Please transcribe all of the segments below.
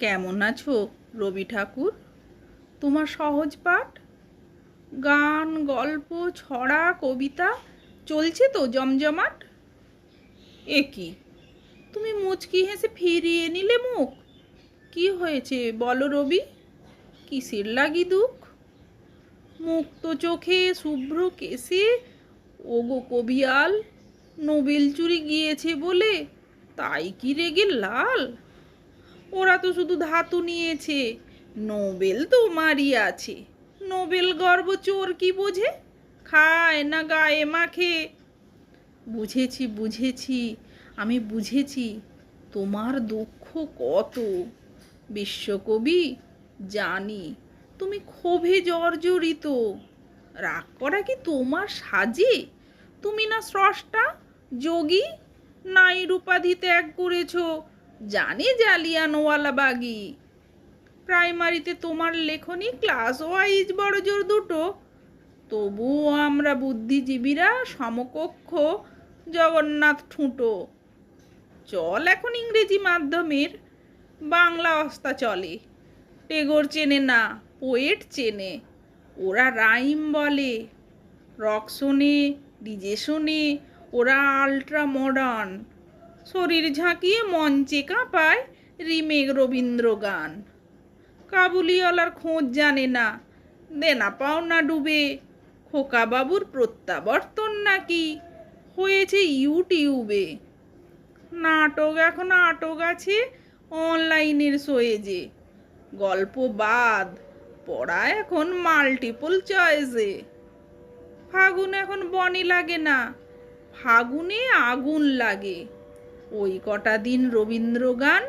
কেমন আছো, রবি ঠাকুর? তোমার সহজ পাঠ? গান, গল্প, ছড়া, কবিতা, চলছে তো জমজমাট? এ কি? তুমি মুচকি হেসে ফিরিয়ে নিলে মুখ? কি হয়েছে বলো রবি? কিসের লাগি দুঃখ? মুক্ত চোখে শুভ্র কেসে ওগো কবিয়াল, নোবেল চুরি গিয়েছে বলে, তাই কি রেগে লাল? ওরা তো শুধু ধাতু নিয়েছে। নোবেল তোমারই আছে। নোবেল গর্ব চোর কি বোঝে? খায় না গায়ে মাখে। বুঝেছি বুঝেছি, আমি বুঝেছি। তোমার দুঃখ কত? বিশ্বকবি, জানি। তুমি ক্ষোভে জর্জরিত। রাগ করা কি তোমার সাজে? তুমি না স্রষ্টা, যোগী? নাই উপাধি ত্যাগ করেছ। জানি জালিয়ানওয়ালা বাগি প্রাইমারিতে তোমার লেখনী ক্লাস ওয়াইজ বড় জোর দুটো। তবুও আমরা বুদ্ধিজীবীরা সমকক্ষ, জগন্নাথ ঠুঁটো। চল এখন ইংরেজি মাধ্যমের, বাংলা অস্তা চলে। টেগর চেনে না, পোয়েট চেনে। ওরা রাইম বলে, রক শোনে, ডিজে শোনে, ওরা আল্ট্রা মডার্ন। শরীর ঝাঁকিয়ে মঞ্চে কাঁপায় রিমেক রবীন্দ্র গান কাবুলিওয়ালার খোঁজ জানে না দেনা পাওনা ডুবে। খোকাবাবুর প্রত্যাবর্তন নাকি হয়েছে ইউটিউবে? নাটক এখন আটক আছে অনলাইনের সোয়েজে। গল্প বাদ, পড়া এখন মাল্টিপল চয়েসে ফাগুন এখন বনে লাগে না, ফাগুনে আগুন লাগে। ওই কটা দিন রবীন্দ্র গান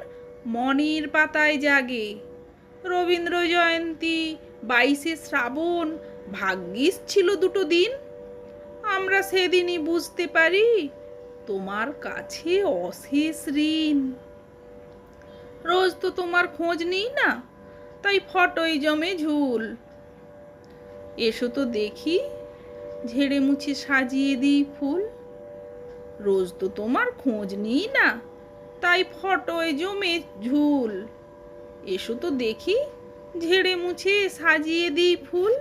মনের পাতায় জাগে। রবীন্দ্র জয়ন্তী, বাইশে শ্রাবণ, ভাগ্যিস ছিল দুটো দিন। আমরা সেদিনই বুঝতে পারি তোমার কাছে অশেষ ঋণ। রোজ তো তোমার খোঁজ নেই না, তাই ফটোই জমে ঝুল। এসো তো দেখি, ঝেড়ে মুছে সাজিয়ে দিই ফুল। রোজ তো তোমার খোঁজ নিই না। তাই ফটোয় জমে ঝুল। এসো তো দেখি, ঝেড়ে মুছে সাজিয়ে দিই ফুল।